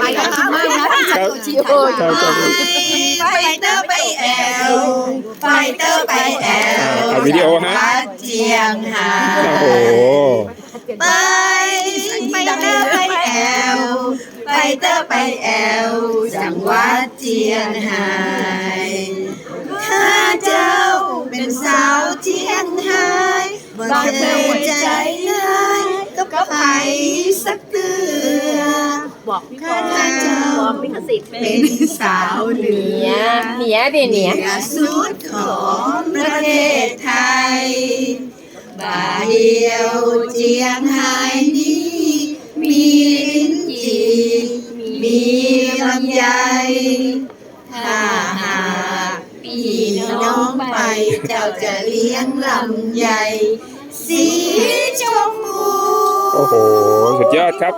ไปกันมากนะที่ครับชี้ครับครับครับไฟเตอร์ไปแอลไฟเตอร์ไปแอลวิดีโอฮะวัดเจียงหาโอ้โหไปไฟเตอร์ไปแอลไฟเตอร์ไปแอลจังหวัดเจียงไฮ้ข้าเจ้าเป็นสาวเจียงไฮ้บ่เบอกพี่บข้าอลเจ้าบอกพี่กสิทธิ์เป็นสาวเหนืเนีอยเนียดิเนียเหนือสุดของประเทศไทยบาเดียวเจียงไฮ้นี้ มีลิ้นจี่มีลำไยถ้าหากพี่น้องไปเจ้าจะเลี้ยงลำไยสีชมพูโอ้โห สุดยอดครับ